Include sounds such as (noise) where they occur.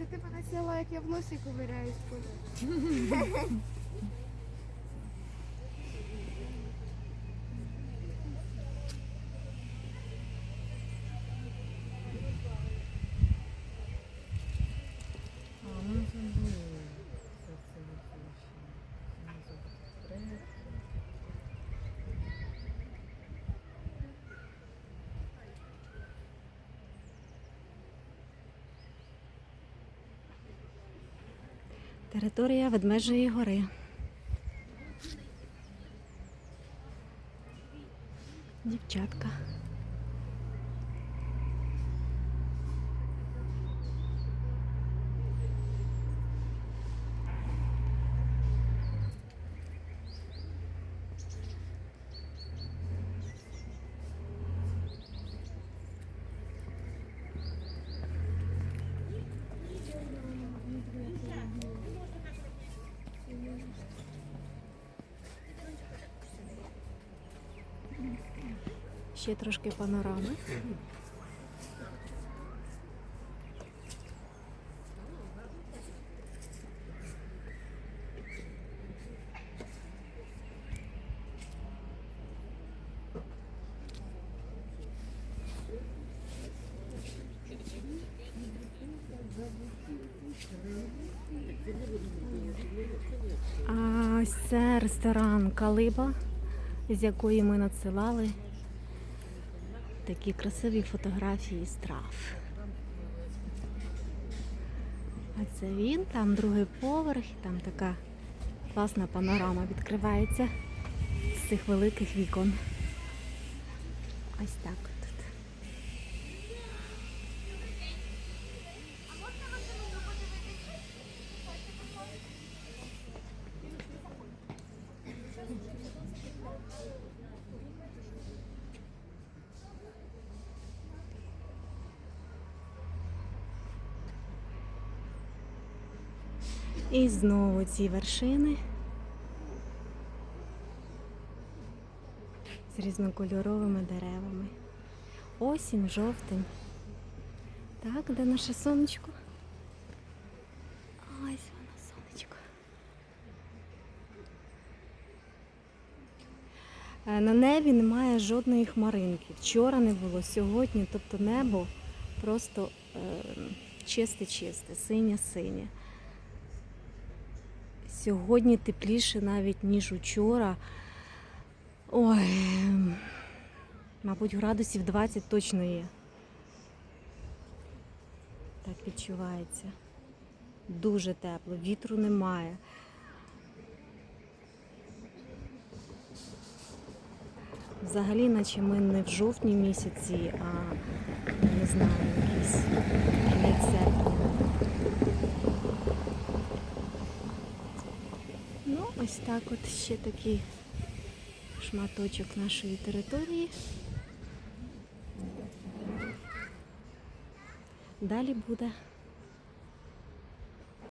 Це ти мене сняла, як я в носі ковиряюсь. (laughs) Територія Ведмежої гори. Дівчатка. Ще трошки панорами. А ось це ресторан Калиба, з якої ми надсилали такі красиві фотографії страв. А це він, там другий поверх, там така класна панорама відкривається з цих великих вікон. Ось так тут. І знову ці вершини з різнокольоровими деревами. Осінь, жовтень. Так, де наше сонечко? Ось воно сонечко. Е, На небі немає жодної хмаринки. Вчора не було, сьогодні, тобто небо просто е, чисте-чисте, синє-синє. Сьогодні тепліше навіть, ніж учора. Ой, мабуть, градусів 20 точно є. Так відчувається. Дуже тепло, вітру немає. Взагалі, наче ми не в жовтні місяці, а не знаю, якийсь кінець серпня. Ну, ось так от ще такий шматочок нашої території. Далі буде